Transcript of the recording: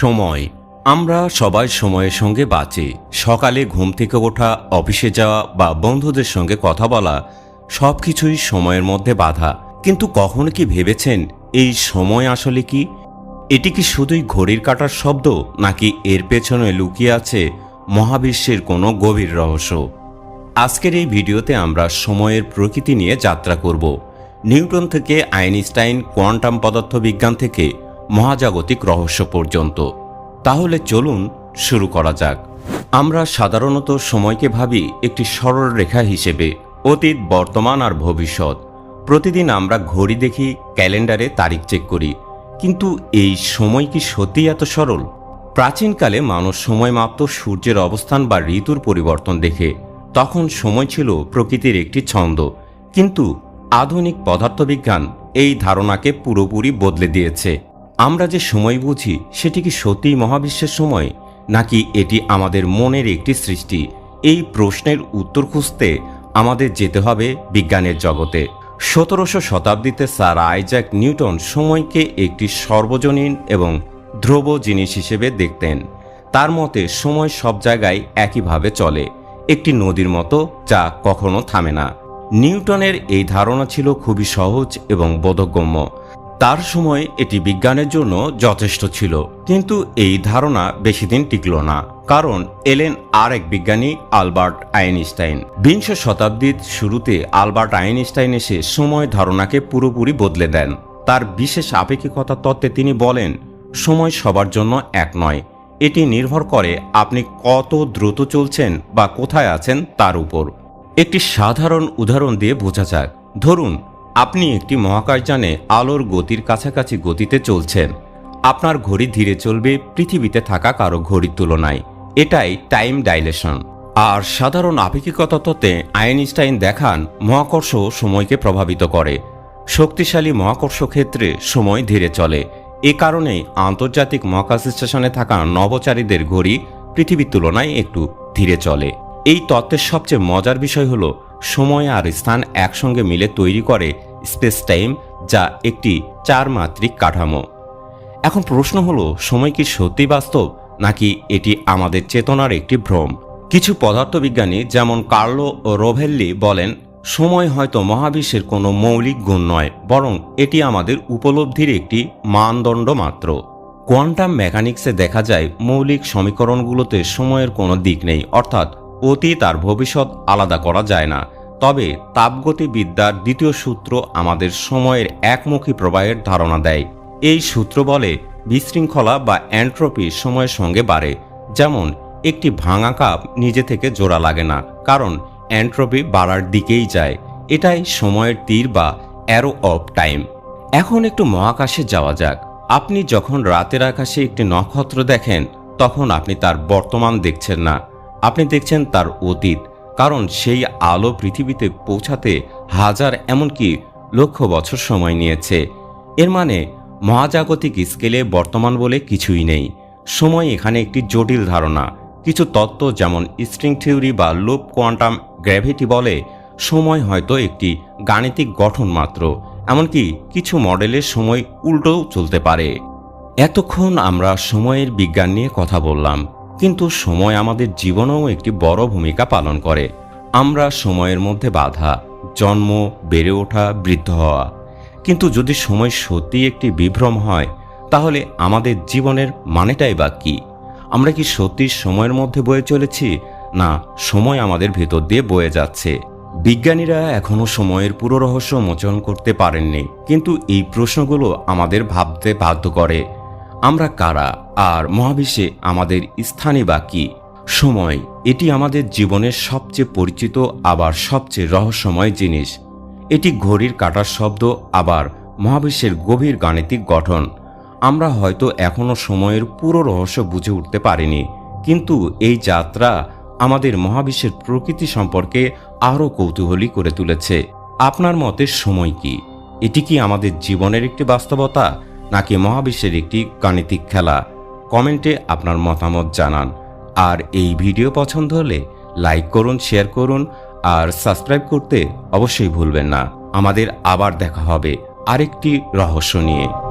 সময়। আমরা সবাই সময়ের সঙ্গে বাঁচি। সকালে ঘুম থেকে ওঠা, অফিসে যাওয়া বা বন্ধুদের সঙ্গে কথা বলা সব কিছুই সময়ের মধ্যে বাধা। কিন্তু কখনো কি ভেবেছেন, এই সময় আসলে কি? এটি কি শুধুই ঘড়ির কাটার শব্দ, নাকি এর পেছনে লুকিয়ে আছে মহাবিশ্বের কোনো গভীর রহস্য? আজকের এই ভিডিওতে আমরা সময়ের প্রকৃতি নিয়ে যাত্রা করব। নিউটন থেকে, আইনস্টাইন, কোয়ান্টাম পদার্থবিজ্ঞান থেকে মহাজাগতিক রহস্য পর্যন্ত। তাহলে চলুন শুরু করা যাক। আমরা সাধারণত সময়কে ভাবি একটি সরল রেখা হিসেবে, অতীত, বর্তমান আর ভবিষ্যৎ। প্রতিদিন আমরা ঘড়ি দেখি, ক্যালেন্ডারে তারিখ চেক করি। কিন্তু এই সময় কি সত্যি এত সরল? প্রাচীনকালে মানুষ সময় মাপত সূর্যের অবস্থান বা ঋতুর পরিবর্তন দেখে। তখন সময় ছিল প্রকৃতির একটি ছন্দ। কিন্তু আধুনিক পদার্থবিজ্ঞান এই ধারণাকে পুরোপুরি বদলে দিয়েছে। আমরা যে সময় বুঝি, সেটি কি সত্যিই মহাবিশ্বের সময়, নাকি এটি আমাদের মনের একটি সৃষ্টি? এই প্রশ্নের উত্তর খুঁজতে আমাদের যেতে হবে বিজ্ঞানের জগতে। সতেরোশো শতাব্দীতে স্যার আইজ্যাক নিউটন সময়কে একটি সর্বজনীন এবং ধ্রুব জিনিস হিসেবে দেখতেন। তার মতে, সময় সব জায়গায় একইভাবে চলে, একটি নদীর মতো যা কখনো থামে না। নিউটনের এই ধারণা ছিল খুবই সহজ এবং বোধগম্য। তার সময় এটি বিজ্ঞানের জন্য যথেষ্ট ছিল, কিন্তু এই ধারণা বেশি দিন টিকল না, কারণ এলেন আর এক বিজ্ঞানী আলবার্ট আইনস্টাইন। বিংশ শতাব্দীর শুরুতে আলবার্ট আইনস্টাইন এসে সময় ধারণাকে পুরোপুরি বদলে দেন। তার বিশেষ আপেক্ষিকতা তত্ত্বে তিনি বলেন, সময় সবার জন্য এক নয়, এটি নির্ভর করে আপনি কত দ্রুত চলছেন বা কোথায় আছেন তার উপর। একটি সাধারণ উদাহরণ দিয়ে বোঝা যাক। ধরুন আপনি একটি মহাকাশযানে আলোর গতির কাছাকাছি গতিতে চলছেন। আপনার ঘড়ি ধীরে চলবে, পৃথিবীতে থাকা কারও ঘড়ির তুলনায়। এটাই টাইম ডাইলেশন। আর সাধারণ আপেক্ষিকতা আইনস্টাইন দেখান, মহাকর্ষ সময়কে প্রভাবিত করে। শক্তিশালী মহাকর্ষ ক্ষেত্রে সময় ধীরে চলে। এ কারণেই আন্তর্জাতিক মহাকাশ স্টেশনে থাকা নবচারীদের ঘড়ি পৃথিবীর তুলনায় একটু ধীরে চলে। এই তত্ত্বের সবচেয়ে মজার বিষয় হলো, সময় আর স্থান একসঙ্গে মিলে তৈরি করে স্পেস টাইম, যা একটি চার মাত্রিক কাঠামো। এখন প্রশ্ন হলো, সময় কি সত্যি বাস্তব, নাকি এটি আমাদের চেতনার একটি ভ্রম? কিছু পদার্থবিজ্ঞানী, যেমন কার্লো ও রোভেল্লি বলেন, সময় হয়তো মহাবিশ্বের কোনো মৌলিক গুণ নয়, বরং এটি আমাদের উপলব্ধির একটি মানদণ্ড মাত্র। কোয়ান্টাম মেকানিক্সে দেখা যায়, মৌলিক সমীকরণগুলোতে সময়ের কোনো দিক নেই, অর্থাৎ অতীত আর ভবিষ্যৎ আলাদা করা যায় না। তবে তাপগতিবিদ্যার দ্বিতীয় সূত্র আমাদের সময়ের একমুখী প্রবাহের ধারণা দেয়। এই সূত্র বলে বিশৃঙ্খলা বা অ্যান্ট্রপি সময়ের সঙ্গে বাড়ে, যেমন একটি ভাঙা কাপ নিজে থেকে জোড়া লাগে না, কারণ অ্যান্ট্রপি বাড়ার দিকেই যায়, এটাই সময়ের তীর বা অ্যারো অফ টাইম এখন একটু মহাকাশে যাওয়া যাক। আপনি যখন রাতের আকাশে একটি নক্ষত্র দেখেন, তখন আপনি তার বর্তমান দেখছেন না। আপনি দেখছেন তার অতীত। কারণ সেই আলো পৃথিবীতে পৌঁছাতে হাজার এমনকি লক্ষ বছর সময় নিয়েছে। এর মানে মহাজাগতিক স্কেলে বর্তমান বলে কিছুই নেই। সময় এখানে একটি জটিল ধারণা। কিছু তত্ত্ব যেমন স্ট্রিং থিওরি বা লুপ কোয়ান্টাম গ্র্যাভিটি বলে, সময় হয়তো একটি গাণিতিক গঠন মাত্র, এমনকি কিছু মডেলের সময় উল্টোও চলতে পারে। এতক্ষণ আমরা সময়ের বিজ্ঞান নিয়ে কথা বললাম। কিন্তু সময় আমাদের জীবনেও একটি বড় ভূমিকা পালন করে। আমরা সময়ের মধ্যে বাধা, জন্ম, বেড়ে ওঠা, বৃদ্ধ হওয়া। কিন্তু যদি সময় সত্যি একটি বিভ্রম হয়, তাহলে আমাদের জীবনের মানেটাই বা কী? আমরা কি সত্যি সময়ের মধ্যে বয়ে চলেছি, না সময় আমাদের ভেতর দিয়ে বয়ে যাচ্ছে? বিজ্ঞানীরা এখনও সময়ের পুরো রহস্য মোচন করতে পারেননি, কিন্তু এই প্রশ্নগুলো আমাদের ভাবতে বাধ্য করে। আমরা কারা? আর মহাবিশ্বে আমাদের স্থানে বা কি? সময়, এটি আমাদের জীবনের সবচেয়ে পরিচিত, আবার সবচেয়ে রহস্যময় জিনিস। এটি ঘড়ির কাটার শব্দ, আবার মহাবিশ্বের গভীর গাণিতিক গঠন। আমরা হয়তো এখনও সময়ের পুরো রহস্য বুঝে উঠতে পারিনি, কিন্তু এই যাত্রা আমাদের মহাবিশ্বের প্রকৃতি সম্পর্কে আরও কৌতূহলী করে তুলেছে। আপনার মতে সময় কি? এটি কি আমাদের জীবনের একটি বাস্তবতা, নাকি মহাবিশ্বের একটি গাণিতিক খেলা? কমেন্টে আপনার মতামত জানান। আর এই ভিডিও পছন্দ হলে লাইক করুন, শেয়ার করুন আর সাবস্ক্রাইব করতে অবশ্যই ভুলবেন না। আমাদের আবার দেখা হবে আরেকটি রহস্য নিয়ে।